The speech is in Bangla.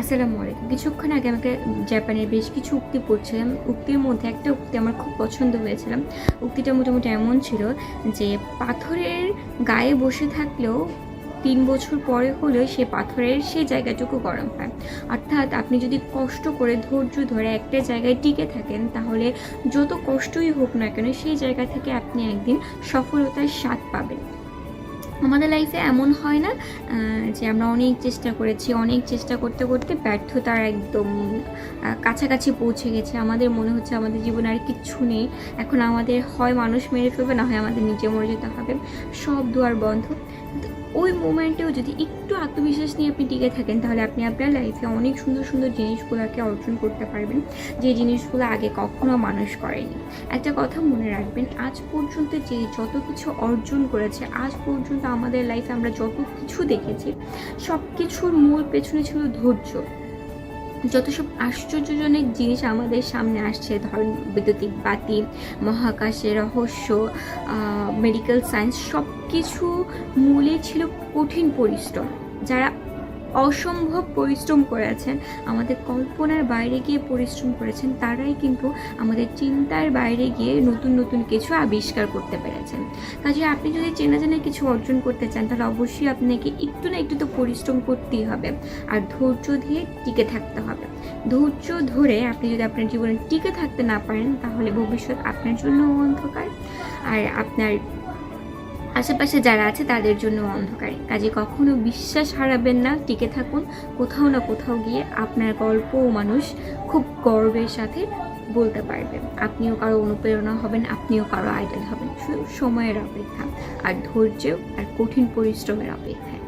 আসসালামু আলাইকুম। কিছুক্ষণ আগে আমাকে জাপানের বেশ কিছু উক্তি পড়ছিলাম। উক্তির মধ্যে একটা উক্তি আমার খুব পছন্দ হয়েছিলাম উক্তিটা মোটামুটি এমন ছিল যে, পাথরের গায়ে বসে থাকলেও তিন বছর পরে হলেও সে পাথরের সেই জায়গাটুকু গরম হয়। অর্থাৎ আপনি যদি কষ্ট করে ধৈর্য ধরে একটা জায়গায় টিকে থাকেন, তাহলে যত কষ্টই হোক না কেন সেই জায়গা থেকে আপনি একদিন সফলতার স্বাদ পাবেন। আমাদের লাইফে এমন হয় না যে আমরা অনেক চেষ্টা করেছি, অনেক চেষ্টা করতে করতে ব্যর্থতার একদম কাছাকাছি পৌঁছে গেছে। আমাদের মনে হচ্ছে আমাদের জীবনে আর কিচ্ছু নেই। এখন আমাদের হয় মানুষ মেরে ফেলবে, না হয় আমাদের নিজে মরে যেতে হবে। সব দুয়ার বন্ধ। ওই মোমেন্টেও যদি একটু আত্মবিশ্বাস নিয়ে আপনি টিকে থাকেন, তাহলে আপনি আপনার লাইফে অনেক সুন্দর সুন্দর জিনিসগুলোকে অর্জন করতে পারবেন, যে জিনিসগুলো আগে কখনো মানুষ করেনি। একটা কথা মনে রাখবেন, আজ পর্যন্ত যে যত কিছু অর্জন করেছে, আজ পর্যন্ত আমাদের লাইফে আমরা যত কিছু দেখেছি সব কিছুর মূল পেছনে ছিল ধৈর্য। যত সব আশ্চর্যজনক জিনিস আমাদের সামনে আসছে, ধরেন বৈদ্যুতিক বাতি মহাকাশে রহস্য মেডিকেল সায়েন্স সব কিছু মূলে ছিল কঠিন পরিশ্রম। যারা অসম্ভব পরিশ্রম করেছেন। আমাদের কল্পনার বাইরে গিয়ে পরিশ্রম করেছেন, তারাই কিন্তু আমাদের চিন্তার বাইরে গিয়ে নতুন নতুন কিছু আবিষ্কার করতে পেরেছেন। কাজে আপনি যদি চেনা জানা কিছু অর্জন করতে চান, তাহলে অবশ্যই আপনাকে একটু না একটু তো পরিশ্রম করতেই হবে। আর ধৈর্য দিয়ে টিকে থাকতে হবে। ধৈর্য ধরে আপনি যদি আপনার জীবনে টিকে থাকতে না পারেন, তাহলে ভবিষ্যৎ আপনার জন্য অন্ধকার। আর আপনার আশেপাশে যারা আছে তাদের জন্য অন্ধকারে। কাজে কখনো বিশ্বাস হারাবেন না, টিকে থাকুন। কোথাও না কোথাও গিয়ে আপনার গল্প মানুষ খুব গর্বের সাথে বলতে পারবেন। আপনিও কারও অনুপ্রেরণা হবেন, আপনিও কারও আইডল হবেন। শুধু সময়ের অপেক্ষা, আর ধৈর্য আর কঠিন পরিশ্রমের অপেক্ষা